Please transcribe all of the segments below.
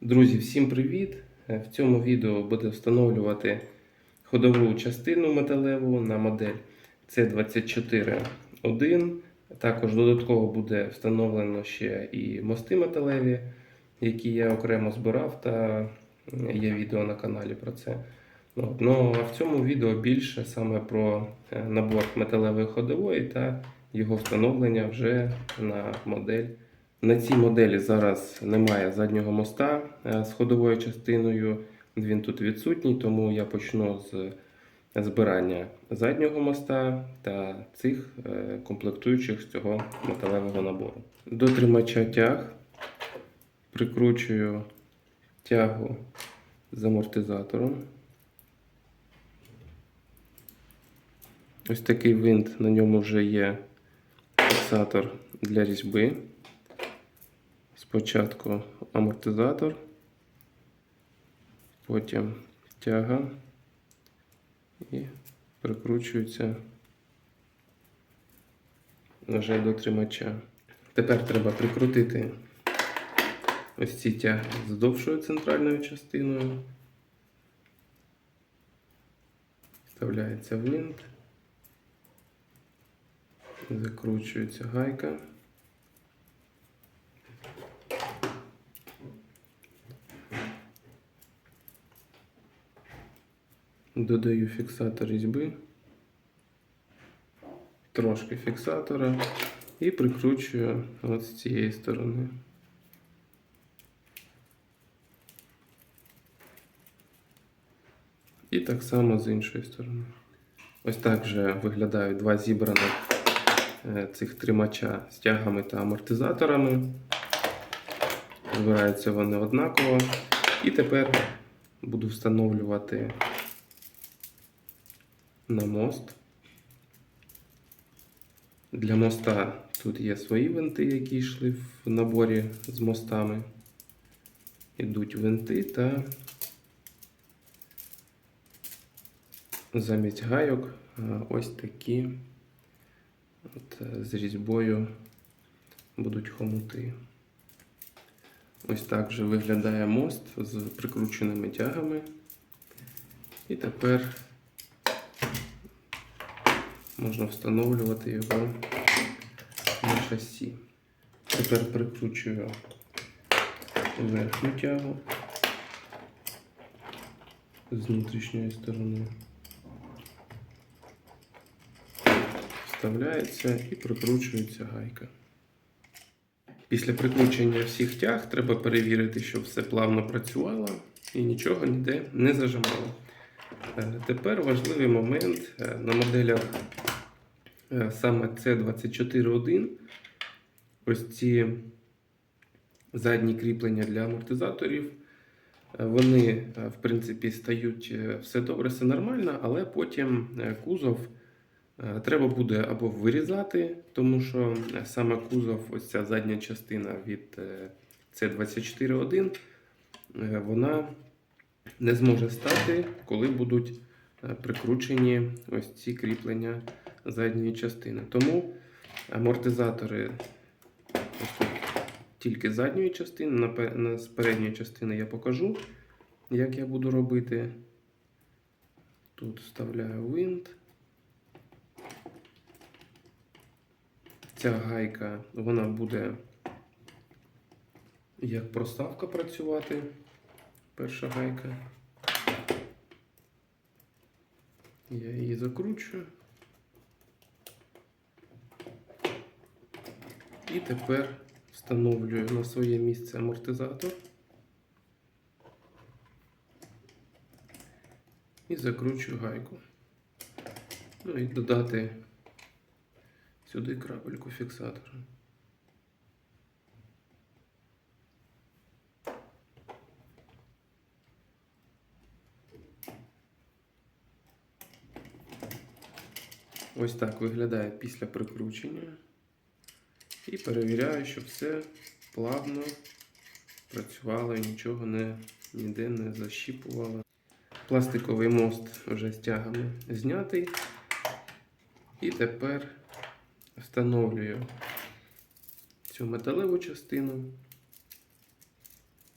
Друзі, всім привіт! Е, В цьому відео буде встановлювати ходову частину металеву на модель C24.1. Також додатково буде встановлено ще і мости металеві, які я окремо збирав, та є відео на каналі про це. Ну, а в цьому відео більше саме про е, набор металевої ходової та його встановлення вже на модель. На цій моделі зараз немає заднього моста е, з ходовою частиною. Він тут відсутній, тому я почну з збирання заднього моста та цих е, комплектуючих з цього металевого набору. До тримача тяг прикручую тягу з амортизатором. Ось такий винт, на ньому вже є фіксатор для різьби. Спочатку амортизатор, потім тяга і прикручується вже до тримача. Тепер треба прикрутити ось ці тяги з довшою центральною частиною. Вставляється винт, закручується гайка. Додаю фіксатор різьби, трошки фіксатора і прикручую от з цієї сторони. І так само з іншої сторони. Ось так вже виглядають два зібраних е, цих тримача з тягами та амортизаторами. Збираються вони однаково. І тепер буду встановлювати на мост. Для моста тут є свої винти, які йшли в наборі з мостами. Ідуть винти та замість гайок ось такі от, е, з різьбою будуть хомути. Ось так же виглядає мост з прикрученими тягами. І тепер можна встановлювати його на шасі. Тепер прикручую верхню тягу з внутрішньої сторони. Вставляється і прикручується гайка. Після прикручення всіх тяг треба перевірити, щоб все плавно працювало і нічого ніде не зажимало. Е, Тепер важливий момент е, на моделях е, саме C24.1. Ось ці задні кріплення для амортизаторів. Вони, в принципі, стають все добре, все нормально, але потім кузов треба буде або вирізати, тому що саме кузов, ось ця задня частина від е, C24.1, е, вона не зможе стати, коли будуть е, прикручені ось ці кріплення задньої частини. Тому амортизатори тільки задньої частини, на- з передньої частини я покажу, як я буду робити. Тут вставляю винт. Ця гайка вона буде як проставка працювати. Перша гайка. Я її закручую. І тепер встановлюю на своє місце амортизатор. І закручую гайку. Ну і додати сюди крапельку фіксатора. Ось так виглядає після прикручення. І перевіряю, щоб все плавно працювало і нічого не, ніде не защіпувало. Пластиковий мост вже з тягами знятий. І тепер встановлюю цю металеву частину.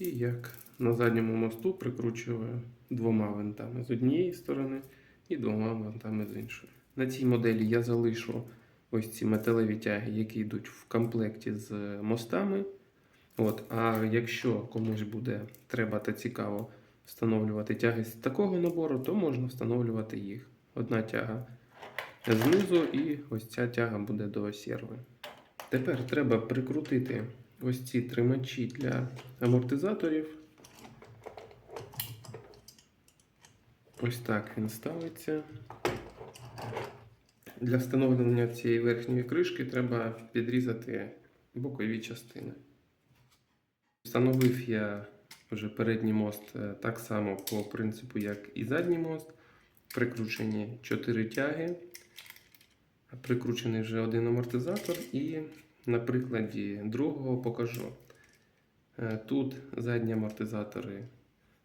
І як на задньому мосту прикручую двома винтами з однієї сторони і двома винтами з іншої. На цій моделі я залишу ось ці металеві тяги, які йдуть в комплекті з мостами. От, а якщо комусь буде треба та цікаво встановлювати тяги з такого набору, то можна встановлювати їх. Одна тяга знизу, і ось ця тяга буде до серви. Тепер треба прикрутити ось ці тримачі для амортизаторів. Ось так він ставиться. Для встановлення цієї верхньої кришки треба підрізати бокові частини. Встановив я вже передній мост е, так само по принципу, як і задній мост. Прикручені 4 тяги, прикручений вже один амортизатор, і на прикладі другого покажу. Е, Тут задні амортизатори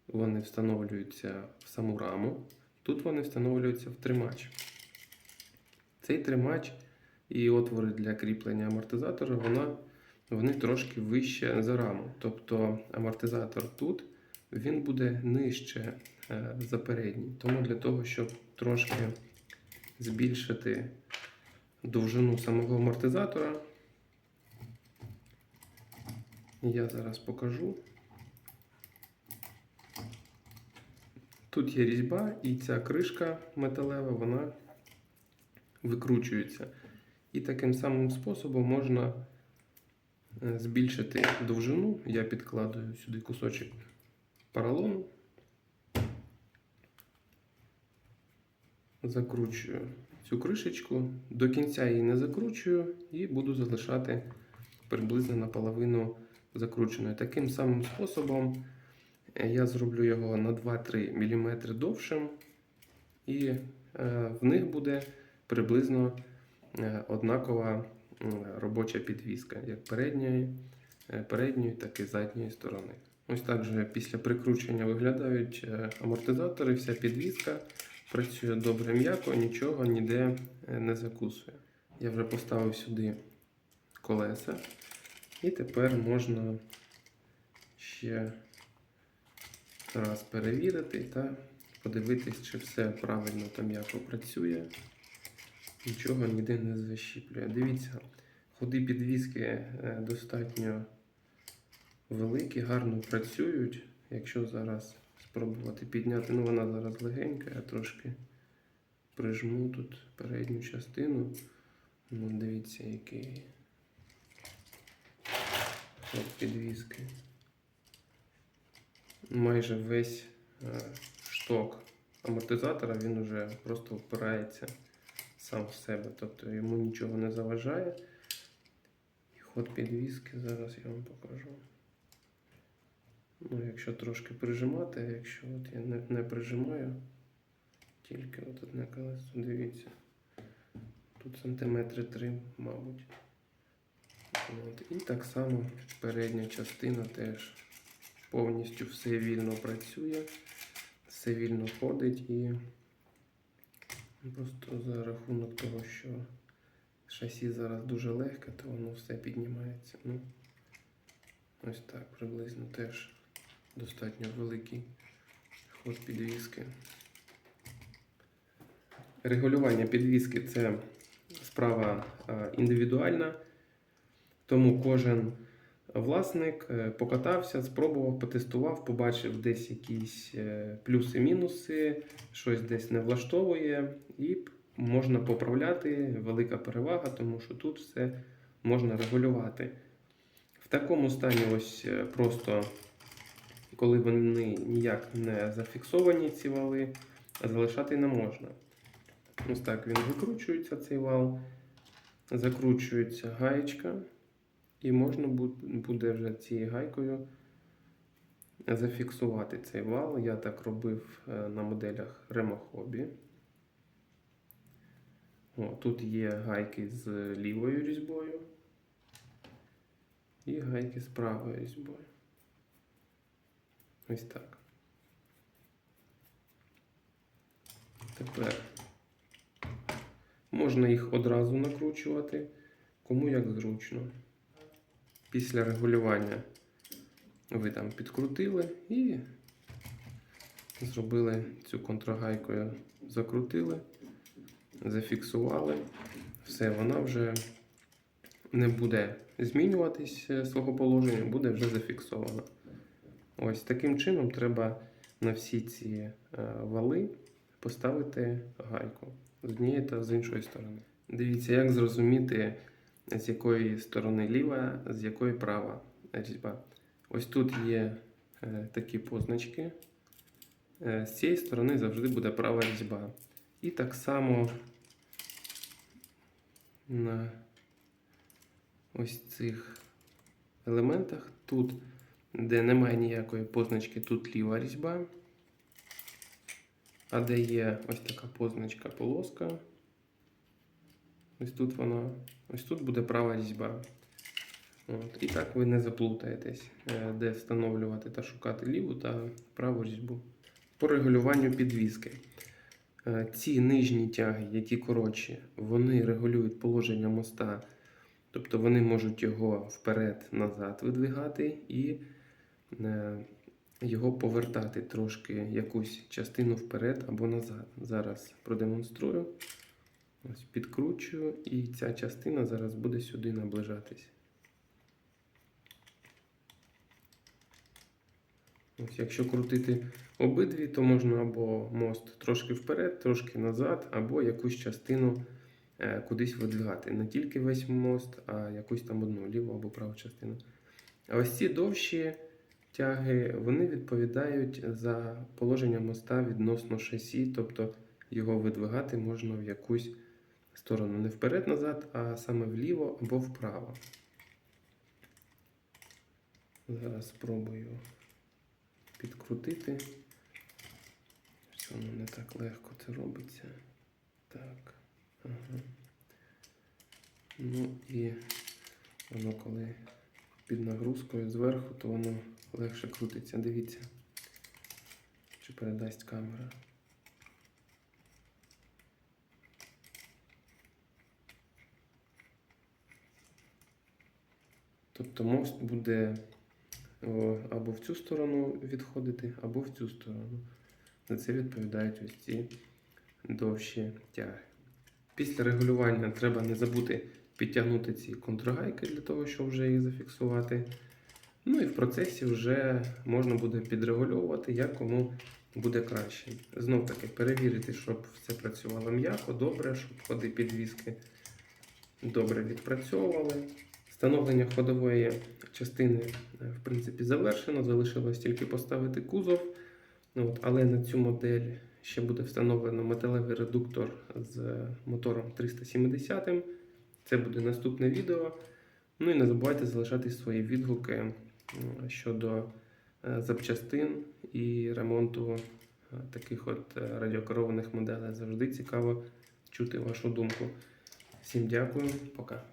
вони встановлюються в саму раму, тут вони встановлюються в тримач. Цей тримач і отвори для кріплення амортизатора вона, вони трошки вище за раму. Тобто амортизатор тут він буде нижче е, за передній. Тому для того, щоб трошки збільшити довжину самого амортизатора, я зараз покажу. Тут є різьба, і ця кришка металева, вона викручується. І таким самим способом можна е, збільшити довжину. Я підкладую сюди кусочок поролону, закручую цю кришечку, до кінця її не закручую і буду залишати приблизно наполовину закрученою. Таким самим способом е, я зроблю його на 2-3 мм довшим, і е, в них буде приблизно е, однакова робоча підвіска, як передньої, е, передньої, так і задньої сторони. Ось так же після прикручення виглядають е, амортизатори, вся підвіска працює добре м'яко, нічого ніде е, не закусує. Я вже поставив сюди колеса, і тепер можна ще раз перевірити та подивитись, чи все правильно та м'яко працює нічого ніде не защіплює. Дивіться, ходи підвіски е, достатньо великі, гарно працюють. Якщо зараз спробувати підняти, ну вона зараз легенька, я трошки прижму тут передню частину. Ну, дивіться, який от підвіски. Майже весь е, шток амортизатора він вже просто впирається сам в себе, тобто йому нічого не заважає. І ход підвіски зараз я вам покажу. Ну, якщо трошки прижимати, якщо от я не, не прижимаю, тільки от одне колесо, дивіться. Тут сантиметри 3, мабуть. От. І так само передня частина теж повністю все вільно працює, все вільно ходить і Просто за рахунок того, що шасі зараз дуже легке, то воно все піднімається. Ну, ось так приблизно теж достатньо великий ход підвіски. Регулювання підвіски це справа е, індивідуальна, тому кожен власник е, покатався, спробував, потестував, побачив десь якісь е, плюси-мінуси, щось десь не влаштовує, і можна поправляти. Велика перевага, тому що тут все можна регулювати. В такому стані, ось е, просто коли вони ніяк не зафіксовані, ці вали, залишати не можна. Ось так він викручується, цей вал, закручується гаєчка. І можна буде вже цією гайкою зафіксувати цей вал. Я так робив е, на моделях Remo О, Тут є гайки з лівою різьбою і гайки з правою різьбою. Ось так. Тепер можна їх одразу накручувати, кому як зручно. Після регулювання ви там підкрутили і зробили цю контрагайкою, закрутили, зафіксували. Все, вона вже не буде змінюватись е, свого положення, буде вже зафіксована. Ось таким чином треба на всі ці е, вали поставити гайку з однієї та з іншої сторони. Дивіться, як зрозуміти, з якої сторони ліва, з якої права різьба. Ось тут є е, такі позначки. Е, з цієї сторони завжди буде права різьба. І так само на ось цих елементах тут, де немає ніякої позначки, тут ліва різьба. А де є ось така позначка полоска, ось тут вона, ось тут буде права різьба. От. І так ви не заплутаєтесь, е, де встановлювати та шукати ліву та праву різьбу. По регулюванню підвіски. Е, Ці нижні тяги, які коротші, вони регулюють положення моста, тобто вони можуть його вперед-назад видвигати і е, його повертати трошки якусь частину вперед або назад. Зараз продемонструю. Ось підкручую, і ця частина зараз буде сюди наближатись. Ось, якщо крутити обидві, то можна або мост трошки вперед, трошки назад, або якусь частину е, кудись видвигати. Не тільки весь мост, а якусь там одну ліву або праву частину. А ось ці довші тяги вони відповідають за положення моста відносно шасі, тобто його видвигати можна в якусь сторону. Не вперед-назад, а саме вліво або вправо. Зараз спробую підкрутити. Що воно не так легко це робиться. Так. Ага. Ну і воно коли під нагрузкою зверху, то воно легше крутиться. Дивіться, чи передасть камера. Тобто мост буде або в цю сторону відходити, або в цю сторону. За це відповідають ось ці довші тяги. Після регулювання треба не забути підтягнути ці контргайки для того, щоб вже їх зафіксувати. Ну і в процесі вже можна буде підрегульовувати, як кому буде краще. Знов таки перевірити, щоб все працювало м'яко, добре, щоб ходи підвіски добре відпрацьовували. Встановлення ходової частини, е, в принципі, завершено. Залишилось тільки поставити кузов. Ну, от, але на цю модель ще буде встановлено металевий редуктор з мотором 370. Це буде наступне відео. Ну і не забувайте залишати свої відгуки щодо е, запчастин і ремонту е, таких от радіокерованих моделей. Завжди цікаво чути вашу думку. Всім дякую, пока.